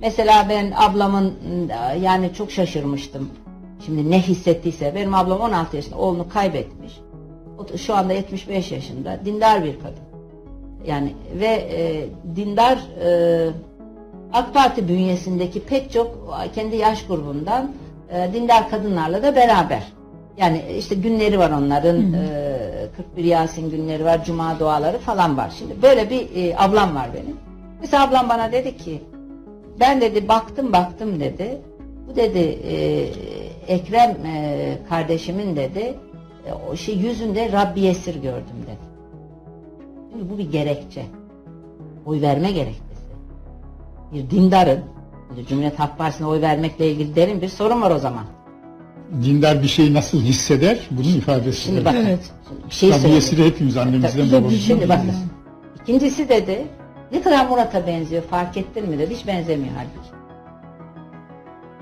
Mesela ben ablamın yani çok şaşırmıştım. Şimdi ne hissettiyse benim ablam 16 yaşında oğlunu kaybetmiş. Şu anda 75 yaşında dindar bir kadın. Yani ve e, dindar e, AK Parti bünyesindeki pek çok kendi yaş grubundan e, dindar kadınlarla da beraber. Yani işte günleri var onların. e, 41 Yasin günleri var, cuma duaları falan var. Şimdi böyle bir e, ablam var benim. Mesela ablam bana dedi ki ben dedi baktım baktım dedi. Bu dedi e, Ekrem e, kardeşimin dedi e, o şey yüzünde Rabbi esir gördüm dedi. Şimdi bu bir gerekçe. Oy verme gerekçesi. Bir dindarın Cumhuriyet Halk Partisi'ne oy vermekle ilgili derin bir sorun var o zaman. Dindar bir şeyi nasıl hisseder? Bunun ifadesi. Şimdi bakın. Evet. Bir şey söyleyeyim. esiri hepimiz annemizden babamızdan. Şimdi bakın. İkincisi dedi ne kadar Murat'a benziyor fark ettin mi dedi. Hiç benzemiyor halbuki.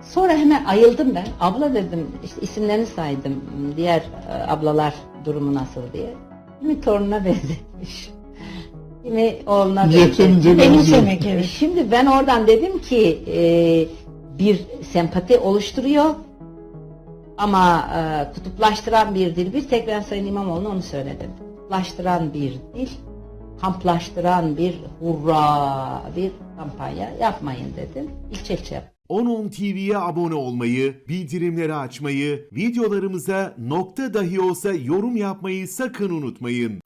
Sonra hemen ayıldım ben. Abla dedim işte isimlerini saydım. Diğer e, ablalar durumu nasıl diye. Kimi torununa benzetmiş. Kimi oğluna benzetmiş. Evet. Şimdi ben oradan dedim ki e, bir sempati oluşturuyor ama e, kutuplaştıran bir dil. Bir tek ben Sayın İmamoğlu'na onu söyledim. Kutuplaştıran bir dil, kamplaştıran bir hurra bir kampanya yapmayın dedim. İlçe ilçe. 10.10 TV'ye abone olmayı, bildirimleri açmayı, videolarımıza nokta dahi olsa yorum yapmayı sakın unutmayın.